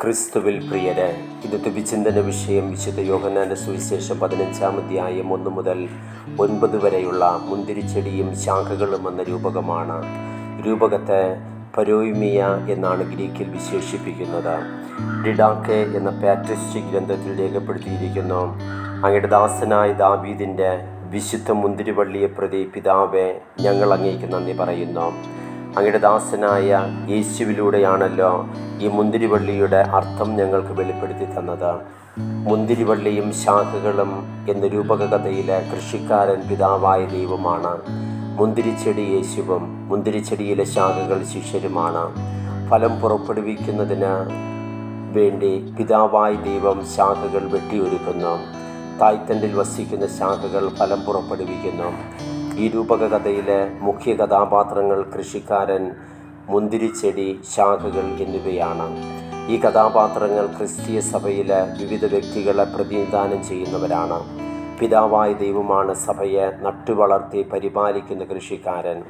ക്രിസ്തുവിൽ പ്രിയര് ഇത് വിചിന്തന വിഷയം വിശുദ്ധ യോഹനാന്റെ സുവിശേഷം പതിനഞ്ചാം അധ്യായം ഒന്ന് മുതൽ ഒൻപത് വരെയുള്ള മുന്തിരിച്ചെടിയും ശാഖകളും എന്ന രൂപകമാണ്. രൂപകത്തെ പരോയിമിയ എന്നാണ് ഗ്രീക്കിൽ വിശേഷിപ്പിക്കുന്നത്. ഡിഡാക്കെ എന്ന പാട്രിസ്റ്റ് ഗ്രന്ഥത്തിൽ രേഖപ്പെടുത്തിയിരിക്കുന്നു. അങ്ങയുടെ ദാസനായ ദാവീദിന്റെ വിശുദ്ധ മുന്തിരിവള്ളിയെ പ്രതി പിതാവെ ഞങ്ങൾ അങ്ങേക്ക് നന്ദി പറയുന്നു. അങ്ങയുടെ ദാസനായ യേശുവിലൂടെയാണല്ലോ ഈ മുന്തിരിവള്ളിയുടെ അർത്ഥം ഞങ്ങൾക്ക് വെളിപ്പെടുത്തി തന്നത്. മുന്തിരിവള്ളിയും ശാഖകളും എന്ന രൂപകകഥയിലെ കൃഷിക്കാരൻ പിതാവായ ദൈവമാണ്. മുന്തിരിച്ചെടി യേശുവും മുന്തിരിച്ചെടിയിലെ ശാഖകൾ ശിഷ്യരുമാണ്. ഫലം പുറപ്പെടുവിക്കുന്നതിന് വേണ്ടി പിതാവായ ദൈവം ശാഖകൾ വെട്ടിയൊരുക്കുന്നു. തായ്തണ്ടിൽ വസിക്കുന്ന ശാഖകൾ ഫലം പുറപ്പെടുവിക്കുന്നു. ഈ രൂപകകഥയിലെ മുഖ്യ കഥാപാത്രങ്ങൾ കൃഷിക്കാരൻ മുന്തിരിച്ചെടി ശാഖകൾ എന്നിവയാണ്. ഈ കഥാപാത്രങ്ങൾ ക്രിസ്തീയ സഭയിലെ വിവിധ വ്യക്തികളെ പ്രതിനിധാനം ചെയ്യുന്നവരാണ്. പിതാവായ ദൈവമാണ് സഭയെ നട്ടുവളർത്തി പരിപാലിക്കുന്ന കൃഷിക്കാരൻ.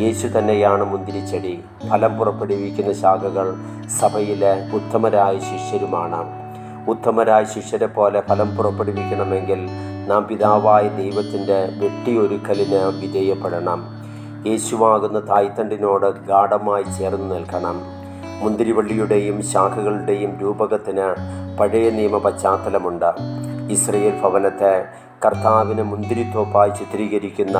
യേശു തന്നെയാണ് മുന്തിരിച്ചെടി ഫലം പുറപ്പെടുവിക്കുന്ന ശാഖകൾ സഭയിലെ ഉത്തമരായ ശിഷ്യരുമാണ്. ഉത്തമരായ ശിഷ്യരെ പോലെ ഫലം പുറപ്പെടുവിക്കണമെങ്കിൽ നാം പിതാവായ ദൈവത്തിന്റെ വെട്ടിയൊരുക്കലിന് വിധേയപ്പെടണം. യേശുവാകുന്ന തായ്തണ്ടിനോട് ഗാഠമായി ചേർന്ന് നിൽക്കണം. മുന്തിരിവള്ളിയുടെയും ശാഖകളുടെയും രൂപകത്തിന് പഴയ നിയമ പശ്ചാത്തലമുണ്ട്. ഇസ്രയേൽ ഭവനത്തെ കർത്താവിന് മുന്തിരിത്തോപ്പായി ചിത്രീകരിക്കുന്ന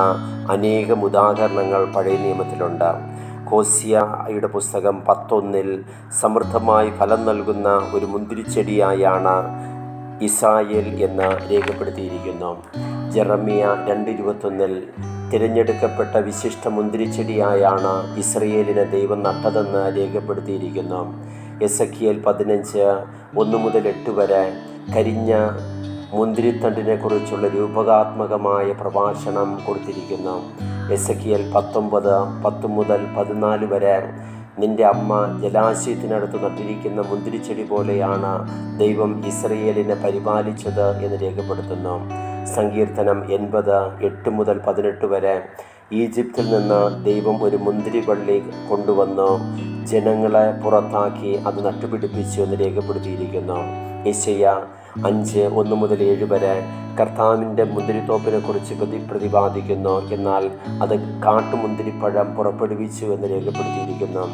അനേകം ഉദാഹരണങ്ങൾ പഴയ നിയമത്തിലുണ്ട്. കോസിയയുടെ പുസ്തകം പത്തൊന്നിൽ സമൃദ്ധമായി ഫലം നൽകുന്ന ഒരു മുന്തിരിച്ചെടിയായാണ് ഇസ്രായേൽ എന്ന് രേഖപ്പെടുത്തിയിരിക്കുന്നു. ജെറമിയ രണ്ട് ഇരുപത്തൊന്നിൽ തിരഞ്ഞെടുക്കപ്പെട്ട വിശിഷ്ട മുന്തിരിച്ചെടിയായാണ് ഇസ്രയേലിനെ ദൈവം നട്ടതെന്ന് രേഖപ്പെടുത്തിയിരിക്കുന്നു. എസ് എ പതിനഞ്ച് ഒന്ന് മുതൽ എട്ട് വരെ കരിഞ്ഞ മുന്തിരിത്തണ്ടിനെ കുറിച്ചുള്ള രൂപകാത്മകമായ പ്രഭാഷണം കൊടുത്തിരിക്കുന്നു. എസ് എ പത്തൊമ്പത് പത്ത് മുതൽ പതിനാല് വരെ നിന്റെ അമ്മ ജലാശയത്തിനടുത്ത് നട്ടിരിക്കുന്ന മുന്തിരിച്ചെടി പോലെയാണ് ദൈവം ഇസ്രയേലിനെ പരിപാലിച്ചത് എന്ന് രേഖപ്പെടുത്തുന്നു. സങ്കീർത്തനം എൺപത് എട്ട് മുതൽ പതിനെട്ട് വരെ ഈജിപ്തിൽ നിന്ന് ദൈവം ഒരു മുന്തിരിവള്ളി കൊണ്ടുവന്നു. ജനങ്ങളെ പുറത്താക്കി അത് നട്ടുപിടിപ്പിച്ചു എന്ന് രേഖപ്പെടുത്തിയിരിക്കുന്നു. യശയ്യ അഞ്ച് ഒന്ന് മുതൽ ഏഴ് വരെ കർത്താവിന്റെ മുന്തിരിത്തോപ്പിനെ കുറിച്ച് പ്രതി പ്രതിപാദിക്കുന്നു. എന്നാൽ അത് കാട്ടുമുന്തിരിപ്പഴം പുറപ്പെടുവിച്ചു എന്ന് രേഖപ്പെടുത്തിയിരിക്കുന്നു.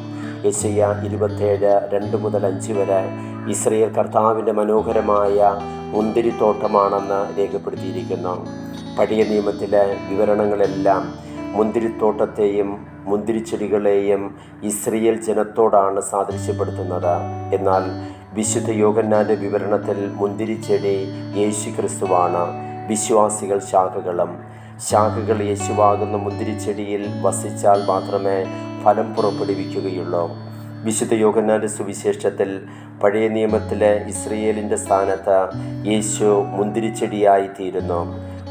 യശയ്യ ഇരുപത്തേഴ് രണ്ട് മുതൽ അഞ്ച് വരെ ഇസ്രയേൽ കർത്താവിന്റെ മനോഹരമായ മുന്തിരിത്തോട്ടമാണെന്ന് രേഖപ്പെടുത്തിയിരിക്കുന്നു. പഴയ നിയമത്തിലെ വിവരണങ്ങളെല്ലാം മുന്തിരിത്തോട്ടത്തെയും മുന്തിരിച്ചെടികളെയും ഇസ്രയേൽ ജനത്തോടാണ് സാദൃശ്യപ്പെടുത്തുന്നത്. എന്നാൽ വിശുദ്ധ യോഗന്നാന്റെ വിവരണത്തിൽ മുന്തിരിച്ചെടി യേശു ക്രിസ്തുവാണ് വിശ്വാസികൾ ശാഖകളും. ശാഖകൾ യേശുവാകുന്ന മുന്തിരിച്ചെടിയിൽ വസിച്ചാൽ മാത്രമേ ഫലം പുറപ്പെടുവിക്കുകയുള്ളൂ. വിശുദ്ധ യോഗന്നാന്റെ സുവിശേഷത്തിൽ പഴയ നിയമത്തിലെ ഇസ്രയേലിന്റെ സ്ഥാനത്ത് യേശു മുന്തിരിച്ചെടിയായി തീരുന്നു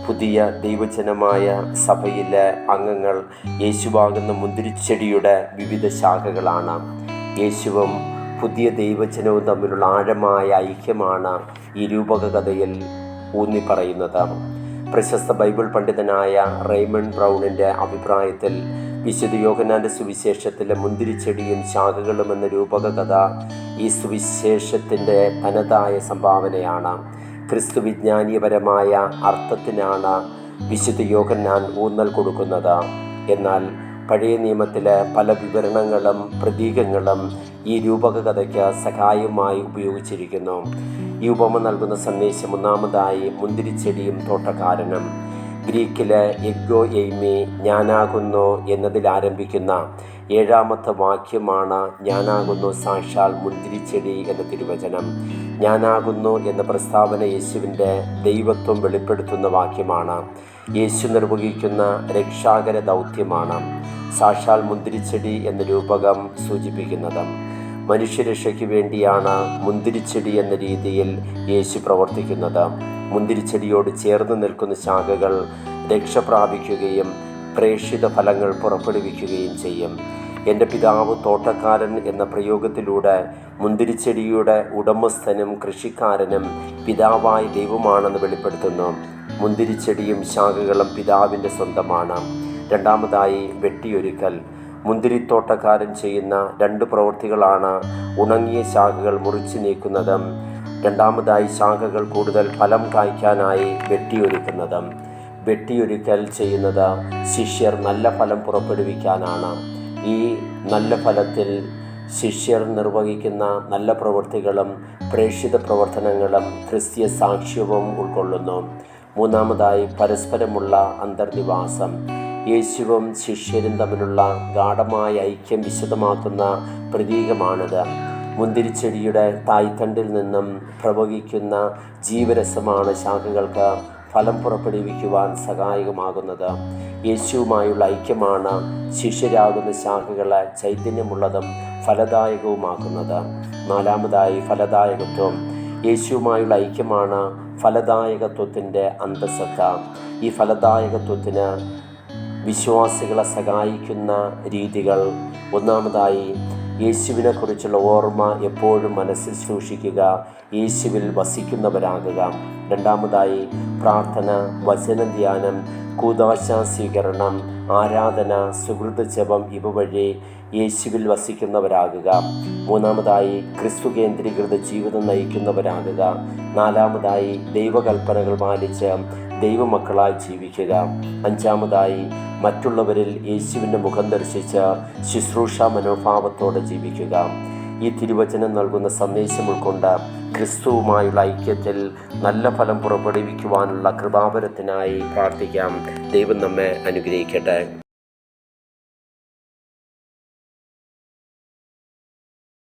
പുതിയ ദൈവജനമായ സഭയിലെ അംഗങ്ങൾ യേശുവാകുന്ന മുന്തിരിച്ചെടിയുടെ വിവിധ ശാഖകളാണ്. യേശുവും പുതിയ ദൈവജനവും തമ്മിലുള്ള ആഴമായ ഐക്യമാണ് ഈ രൂപകഥയിൽ ഊന്നി പറയുന്നത് പ്രശസ്ത ബൈബിൾ പണ്ഡിതനായ റെയ്മൺ ബ്രൗണിന്റെ അഭിപ്രായത്തിൽ വിശുദ്ധ യോഗനാന്റെ സുവിശേഷത്തിലെ മുന്തിരിച്ചെടിയും ശാഖകളും എന്ന രൂപകഥ ഈ സുവിശേഷത്തിന്റെ തനതായ സംഭാവനയാണ്. ക്രിസ്തു വിജ്ഞാനീയപരമായ അർത്ഥത്തിനാണ് വിശുദ്ധ യോഗന്നാൻ ഊന്നൽ കൊടുക്കുന്നത്. എന്നാൽ പഴയ നിയമത്തിലെ പല വിവരണങ്ങളും പ്രതീകങ്ങളും ഈ രൂപക കഥയ്ക്ക് സഹായമായി ഉപയോഗിച്ചിരിക്കുന്നു. ഈ ഉപമ നൽകുന്ന സന്ദേശം ഒന്നാമതായി മുന്തിരിച്ചെടിയും തോട്ടക്കാരനും. ഗ്രീക്കിലെ എഗ്ഗോ എയ്മി ഞാനാകുന്നു എന്നതിൽ ആരംഭിക്കുന്ന ഏഴാമത്തെ വാക്യമാണ് ഞാനാകുന്നു സാക്ഷാൽ മുന്തിരിച്ചെടി എന്ന തിരുവചനം. ഞാനാകുന്നു എന്ന പ്രസ്താവന യേശുവിന്റെ ദൈവത്വം വെളിപ്പെടുത്തുന്ന വാക്യമാണ്. യേശു നിർവഹിക്കുന്ന രക്ഷാകര ദൗത്യമാണ് സാക്ഷാൽ മുന്തിരിച്ചെടി എന്ന രൂപകം സൂചിപ്പിക്കുന്നത്. മനുഷ്യരക്ഷയ്ക്ക് വേണ്ടിയാണ് മുന്തിരിച്ചെടി എന്ന രീതിയിൽ യേശു പ്രവർത്തിക്കുന്നത്. മുന്തിരിച്ചെടിയോട് ചേർന്ന് നിൽക്കുന്ന ശാഖകൾ രക്ഷ പ്രാപിക്കുകയും പ്രേക്ഷിത ഫലങ്ങൾ പുറപ്പെടുവിക്കുകയും ചെയ്യും. എന്റെ പിതാവ് തോട്ടക്കാരൻ എന്ന പ്രയോഗത്തിലൂടെ മുന്തിരിച്ചെടിയുടെ ഉടമസ്ഥനും കൃഷിക്കാരനും പിതാവായ ദൈവമാണെന്ന് വെളിപ്പെടുത്തുന്നു. മുന്തിരിച്ചെടിയും ശാഖകളും പിതാവിന്റെ സ്വന്തമാണ്. രണ്ടാമതായി വെട്ടിയൊരുക്കൽ. മുന്തിരിത്തോട്ടക്കാരൻ ചെയ്യുന്ന രണ്ട് പ്രവൃത്തികളാണ് ഉണങ്ങിയ ശാഖകൾ മുറിച്ചു നീക്കുന്നതും രണ്ടാമതായി ശാഖകൾ കൂടുതൽ ഫലം കായ്ക്കാനായി വെട്ടിയൊരുക്കുന്നതും. വെട്ടിയൊരുക്കൽ ചെയ്യുന്നത് ശിഷ്യർ നല്ല ഫലം പുറപ്പെടുവിക്കാനാണ്. ഈ നല്ല ഫലത്തിൽ ശിഷ്യർ നിർവഹിക്കുന്ന നല്ല പ്രവൃത്തികളും പ്രേക്ഷിത പ്രവർത്തനങ്ങളും ക്രിസ്തീയ സാക്ഷ്യവും ഉൾക്കൊള്ളുന്നു. മൂന്നാമതായി പരസ്പരമുള്ള അന്തർനിവാസം. യേശുവും ശിഷ്യരും തമ്മിലുള്ള ഗാഠമായ ഐക്യം വിശദമാക്കുന്ന പ്രതീകമാണിത്. മുന്തിരിച്ചെടിയുടെ തായ്തണ്ടിൽ നിന്നും പ്രവഹിക്കുന്ന ജീവരസമാണ് ശാഖകൾക്ക് ഫലം പുറപ്പെടുവിക്കുവാൻ സഹായകമാകുന്നത്. യേശുവുമായുള്ള ഐക്യമാണ് ശിഷ്യരാകുന്ന ശാഖകളെ ചൈതന്യമുള്ളതും ഫലദായകവുമാക്കുന്നത്. നാലാമതായി ഫലദായകത്വം. യേശുവുമായുള്ള ഐക്യമാണ് ഫലദായകത്വത്തിന്റെ അന്തസത്ത ഈ ഫലദായകത്വത്തിന് വിശ്വാസികളെ സഹായിക്കുന്ന രീതികൾ. ഒന്നാമതായി യേശുവിനെ കുറിച്ചുള്ള ഓർമ്മ എപ്പോഴും മനസ്സിൽ സൂക്ഷിക്കുക യേശുവിൽ വസിക്കുന്നവരാകുക. രണ്ടാമതായി പ്രാർത്ഥന വചനധ്യാനം കൂതാശ സ്വീകരണം ആരാധന സുഹൃത് ജപം ഇവ വഴി യേശുവിൽ വസിക്കുന്നവരാകുക. മൂന്നാമതായി ക്രിസ്തു കേന്ദ്രീകൃത ജീവിതം നയിക്കുന്നവരാകുക. നാലാമതായി ദൈവകൽപ്പനകൾ പാലിച്ച് ദൈവമക്കളായി ജീവിക്കുക. അഞ്ചാമതായി മറ്റുള്ളവരിൽ യേശുവിന്റെ മുഖം ദർശിച്ച ശുശ്രൂഷ മനോഭാവത്തോടെ ജീവിക്കുക. ഈ തിരുവചനം നൽകുന്ന സന്ദേശം ഉൾക്കൊണ്ട് ക്രിസ്തുവുമായുള്ള ഐക്യത്തിൽ നല്ല ഫലം പുറപ്പെടുവിക്കുവാനുള്ള കൃപാപരത്തിനായി പ്രാർത്ഥിക്കാം. ദൈവം നമ്മെ അനുഗ്രഹിക്കട്ടെ.